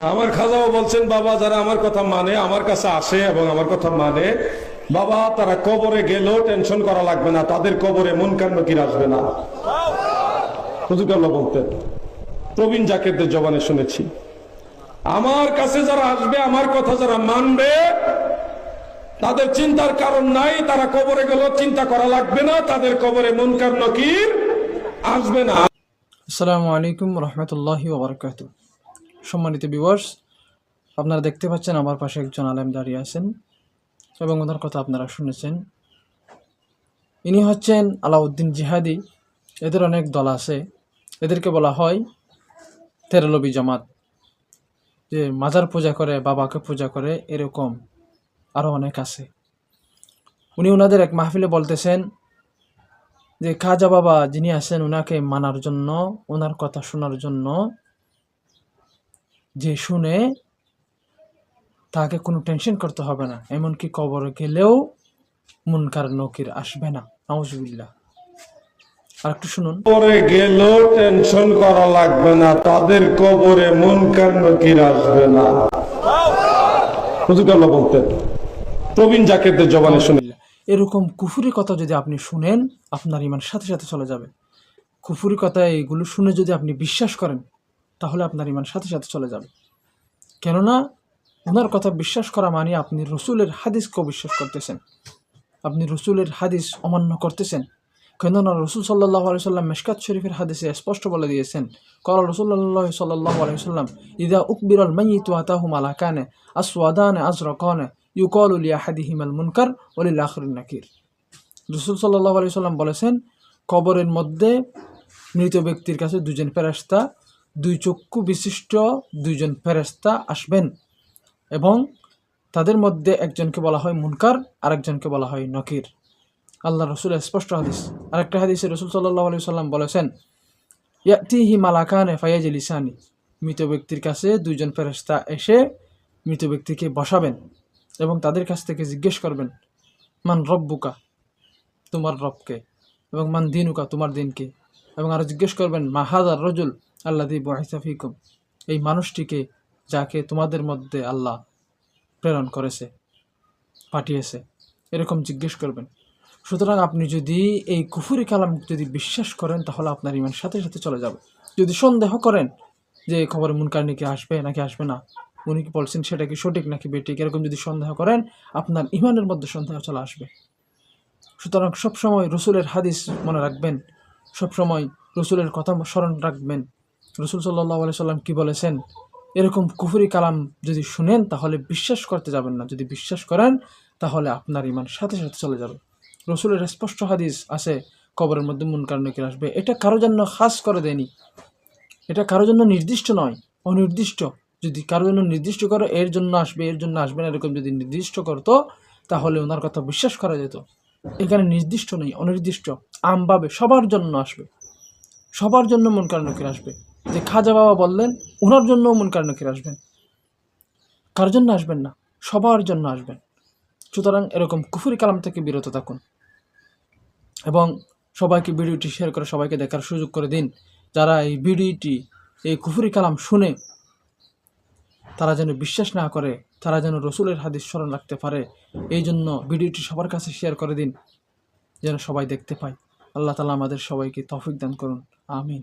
আমার খাজাও বলছেন, বাবা, যারা আমার কথা মানে আমার কাছে আসে এবং আমার কথা মানে বাবা, তারা কবরে গেলেও টেনশন করা লাগবে না, তাদের কবরে মন কান্ন কির আসবে না। বলতেন, প্রবীণ জাকেরদের জবানে শুনেছি, আমার কাছে যারা আসবে, আমার কথা যারা মানবে, তাদের চিন্তার কারণ নাই, তারা কবরে গেলেও চিন্তা করা লাগবে না, তাদের কবরে মন কান্ন কির আসবে না। আসসালামু আলাইকুম রহমতুল্লাহি সম্মানিত বিবর্স আপনারা দেখতে পাচ্ছেন আমার পাশে একজন আলেম দাঁড়িয়ে আছেন এবং ওনার কথা আপনারা শুনেছেন। ইনি হচ্ছেন আলাউদ্দিন জিহাদি। এদের অনেক দল আছে। এদেরকে বলা হয় তেরলবি জামাত। যে মাজার পূজা করে, বাবাকে পূজা করে, এরকম আরও অনেক আছে। উনি ওনাদের এক মাহফিলে বলতেছেন যে, খাজা বাবা যিনি আছেন ওনাকে মানার জন্য, ওনার কথা শোনার জন্য যে শুনে তাকে কোনো টেনশন করতে হবে না এমনকি কবরে গেলেও মুনকার নকির আসবে না নওয়াজবিল্লাহ আর একটু শুনুন। কবরে গেলেও টেনশন করা লাগবে না তাদের কবরে মন কান্ন কির আসবে না। হুজুরকাল্লা বলতেন প্রবীণ জাকেরদের জবানে শুনে। এরকম কুফুরি কথা যদি আপনি শুনেন আপনার ইমান সাথে সাথে চলে যাবে। কুফুরি কথা এইগুলো শুনে যদি আপনি বিশ্বাস করেন তাহলে আপনার ইমান সাথে সাথে চলে যাবে। কেননা, ওনার কথা বিশ্বাস করা মানে আপনি রসুলের হাদিসকেও বিশ্বাস করতেছেন। আপনি রসুলের হাদিস অমান্য করতেছেন। কেননা, রসুল সাল্লাহ আলি সাল্লাম মেশকাত শরীফের হাদিসে স্পষ্ট বলে দিয়েছেন, কল রসুল্লাহ সাল্লাহ আলি সাল্লাম, ইদা উকবিরল মাইতু আতাহুম আলা কানে আসওয়াদানে আজরকানে ইউকল উলিয়া হাদিহিমাল মুনকার ওলিল আখরুল নাকির। রসুল সাল্লাহ আলি সাল্লাম বলেছেন, কবরের মধ্যে মৃত ব্যক্তির কাছে দুজন ফেরেস্তা দুই চক্ষু বিশিষ্ট দুইজন ফেরেস্তা আসবেন এবং তাদের মধ্যে একজনকে বলা হয় মুনকার, আরেকজনকে বলা হয় নকির। আল্লাহ রসুলের স্পষ্ট হাদিস। আরেকটা হাদিসে রসুল সাল্লাহ আলি সাল্লাম বলেছেন, ইয়াতিহি মালাকানে ফায়াজ লিসানি। মৃত ব্যক্তির কাছে দুইজন ফেরেস্তা এসে মৃত ব্যক্তিকে বসাবেন এবং তাদের কাছ থেকে জিজ্ঞেস করবেন, মান রব্বুকা? তোমার রবকে। এবং মান দিনুকা? তোমার দিনকে? এবং আরও জিজ্ঞেস করবেন মাহাদার রজুল? আল্লাহ দি বহিসাফিকুম এই মানুষটিকে যাকে তোমাদের মধ্যে আল্লাহ প্রেরণ করেছে, পাঠিয়েছে, এরকম জিজ্ঞেস করবেন। সুতরাং আপনি যদি এই কুফুরি কালাম যদি বিশ্বাস করেন, তাহলে আপনার ইমান সাথে সাথে চলে যাবে। যদি সন্দেহ করেন যে খবর মুনকার নাকি আসবে নাকি আসবে না, উনি কি বলছেন সেটা কি সঠিক, নাকি বেঠিক, এরকম যদি সন্দেহ করেন, আপনার ইমানের মধ্যে সন্দেহ চলে আসবে। সুতরাং সবসময় রসুলের হাদিস মনে রাখবেন, সবসময় রসুলের কথা স্মরণ রাখবেন রসুল সাল্লাহ আলি সাল্লাম কী বলেছেন? এরকম কুফুরি কালাম যদি শুনেন, তাহলে বিশ্বাস করতে যাবেন না। যদি বিশ্বাস করেন, তাহলে আপনার ইমান সাথে সাথে চলে যাবে। রসুলের স্পষ্ট হাদিস আছে, কবরের মধ্যে মন মুনকার নকির আসবে। এটা কারও জন্য খাস করে দেয়নি। এটা কারও জন্য নির্দিষ্ট নয়, অনির্দিষ্ট। যদি কারও জন্য নির্দিষ্ট করো, এর জন্য আসবে, এর জন্য আসবে না, এরকম যদি নির্দিষ্ট করতো, তাহলে ওনার কথা বিশ্বাস করা যেত। এখানে নির্দিষ্ট নেই, অনির্দিষ্ট। আমভাবে সবার জন্য আসবে। সবার জন্য মন কারণকের আসবে। যে খাজা বাবা বললেন ওনার জন্য মন কারণকের আসবেন। কার জন্য আসবেন না? সবার জন্য আসবেন। সুতরাং এরকম কুফুরি কালাম থেকে বিরত থাকুন এবং সবাইকে ভিডিওটি শেয়ার করে সবাইকে দেখার সুযোগ করে দিন। যারা এই ভিডিওটি, এই কুফুরি কালাম শুনে তারা যেন বিশ্বাস না করে, তারা যেন রসুলের হাদিস স্মরণ রাখতে পারে, এই জন্য ভিডিওটি সবার কাছে শেয়ার করে দিন, যেন সবাই দেখতে পায়। আল্লাহ তালা আমাদের সবাইকে তফিক দান করুন। আমিন।